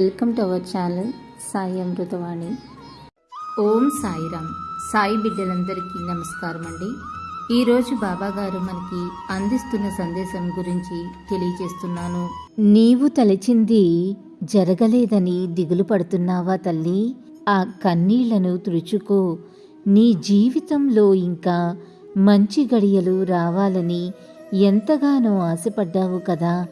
Welcome to our channel Sai Amruthavani ఓం సాయిరామ్. సాయి బిడ్డలందరికీ నమస్కారం అండి. ఈరోజు బాబాగారు మనకి అందిస్తున్న సందేశం గురించి తెలియజేస్తున్నాను. నీవు తలచింది జరగలేదని దిగులు పడుతున్నావా తల్లి? ఆ కన్నీళ్ళను తుడుచుకో. నీ జీవితంలో ఇంకా మంచి గడియలు రావాలని ఎంతగానో ఆశపడ్డావు కదా.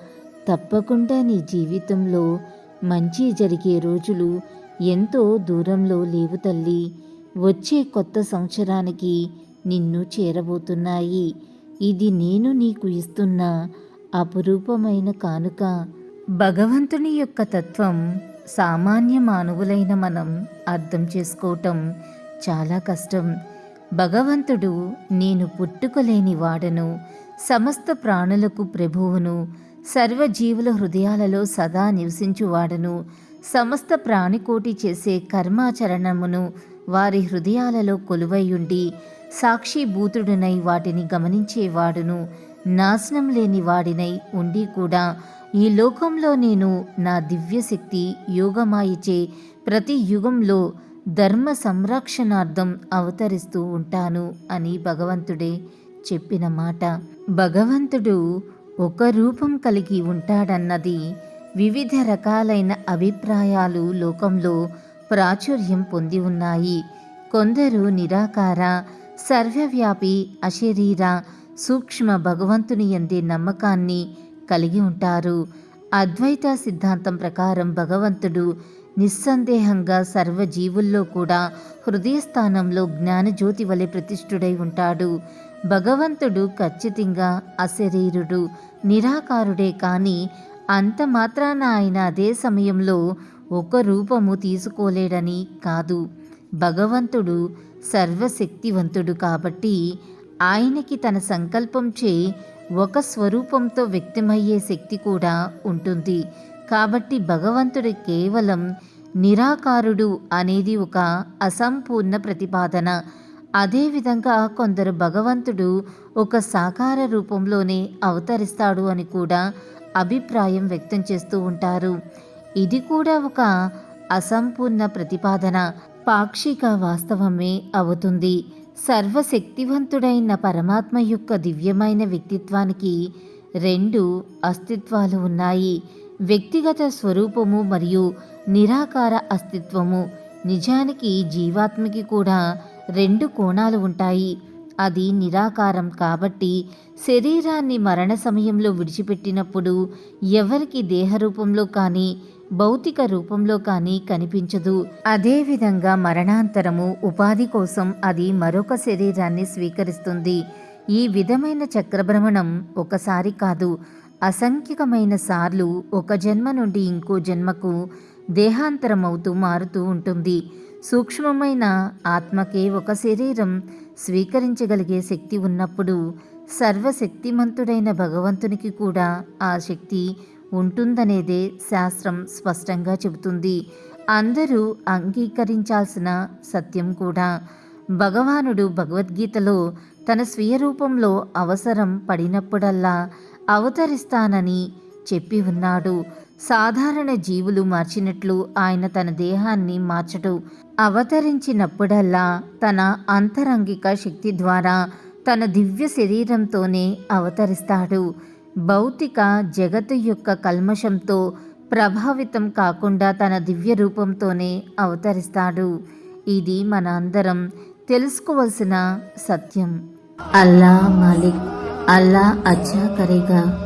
తప్పకుండా నీ జీవితంలో మంచి జరిగే రోజులు ఎంతో దూరంలో లేవు తల్లి. వచ్చే కొత్త సంవత్సరానికి నిన్ను చేరబోతున్నాయి. ఇది నేను నీకు ఇస్తున్న అపురూపమైన కానుక. భగవంతుని యొక్క తత్వం సామాన్య మానవులైన మనం అర్థం చేసుకోవటం చాలా కష్టం. భగవంతుడు నేను పుట్టుకలేని వాడను సమస్త ప్రాణులకు ప్రభువును సర్వజీవుల హృదయాలలో సదా నివసించువాడను. సమస్త ప్రాణికోటి చేసే కర్మాచరణమును వారి హృదయాలలో కొలువైయుండి సాక్షిభూతుడునై వాటిని గమనించేవాడును. నాశనం లేని వాడినై ఉండి కూడా ఈ లోకంలో నేను నా దివ్యశక్తి యోగమాయిచే ప్రతి యుగంలో ధర్మ సంరక్షణార్థం అవతరిస్తూ ఉంటాను అని భగవంతుడే చెప్పిన మాట. భగవంతుడు ఒక రూపం కలిగి ఉంటాడన్నది వివిధ రకాలైన అభిప్రాయాలు లోకంలో ప్రాచుర్యం పొంది ఉన్నాయి. కొందరు నిరాకార సర్వవ్యాపి అశరీర సూక్ష్మ భగవంతుని ఎందే నమ్మకాన్ని కలిగి ఉంటారు. అద్వైత సిద్ధాంతం ప్రకారం భగవంతుడు నిస్సందేహంగా సర్వజీవుల్లో కూడా హృదయస్థానంలో జ్ఞానజ్యోతి వలె ప్రతిష్ఠుడై ఉంటాడు. భగవంతుడు ఖచ్చితంగా అశరీరుడు నిరాకారుడే కానీ అంత మాత్రాన ఆయన అదే సమయంలో ఒక రూపము తీసుకోలేడని కాదు. భగవంతుడు సర్వశక్తివంతుడు కాబట్టి ఆయనకి తన సంకల్పంచే ఒక స్వరూపంతో వ్యక్తమయ్యే శక్తి కూడా ఉంటుంది. కాబట్టి భగవంతుడు కేవలం నిరాకారుడు అనేది ఒక అసంపూర్ణ ప్రతిపాదన. అదేవిధంగా కొందరు భగవంతుడు ఒక సాకార రూపంలోనే అవతరిస్తాడు అని కూడా అభిప్రాయం వ్యక్తం చేస్తూ ఉంటారు. ఇది కూడా ఒక అసంపూర్ణ ప్రతిపాదన పాక్షిక వాస్తవమే అవుతుంది. సర్వశక్తివంతుడైన పరమాత్మ యొక్క దివ్యమైన వ్యక్తిత్వానికి రెండు అస్తిత్వాలు ఉన్నాయి. వ్యక్తిగత స్వరూపము మరియు నిరాకార అస్తిత్వము నిజానికి జీవాత్మకి కూడా రెండు కోణాలు ఉంటాయి. అది నిరాకారం కాబట్టి శరీరాన్ని మరణ సమయంలో విడిచిపెట్టినప్పుడు ఎవరికి దేహరూపంలో కానీ భౌతిక రూపంలో కానీ కనిపించదు. అదేవిధంగా మరణాంతరము ఉపాధి కోసం అది మరొక శరీరాన్ని స్వీకరిస్తుంది. ఈ విధమైన చక్రభ్రమణం ఒకసారి కాదు అసంఖ్యకమైన సార్లు ఒక జన్మ నుండి ఇంకో జన్మకు దేహాంతరమవుతూ మారుతూ ఉంటుంది. సూక్ష్మమైన ఆత్మకే ఒక శరీరం స్వీకరించగలిగే శక్తి ఉన్నప్పుడు సర్వశక్తిమంతుడైన భగవంతునికి కూడా ఆ శక్తి ఉంటుందనేదే శాస్త్రం స్పష్టంగా చెబుతుంది. అందరూ అంగీకరించాల్సిన సత్యం కూడా. భగవానుడు భగవద్గీతలో తన స్వీయ రూపంలో అవసరం పడినప్పుడల్లా అవతరిస్తానని చెప్పి ఉన్నాడు. సాధారణ జీవులు మార్చినట్లు ఆయన తన దేహాన్ని మార్చడు అవతరించినప్పుడల్లా తన అంతరంగిక శక్తి ద్వారా తన దివ్య శరీరంతోనే అవతరిస్తాడు. భౌతిక జగత్తు యొక్క కల్మషంతో ప్రభావితం కాకుండా తన దివ్య రూపంతోనే అవతరిస్తాడు. ఇది మన అందరం తెలుసుకోవలసిన సత్యం. అల్లా మాలిక్ అల్లా అచ్చా కరేగా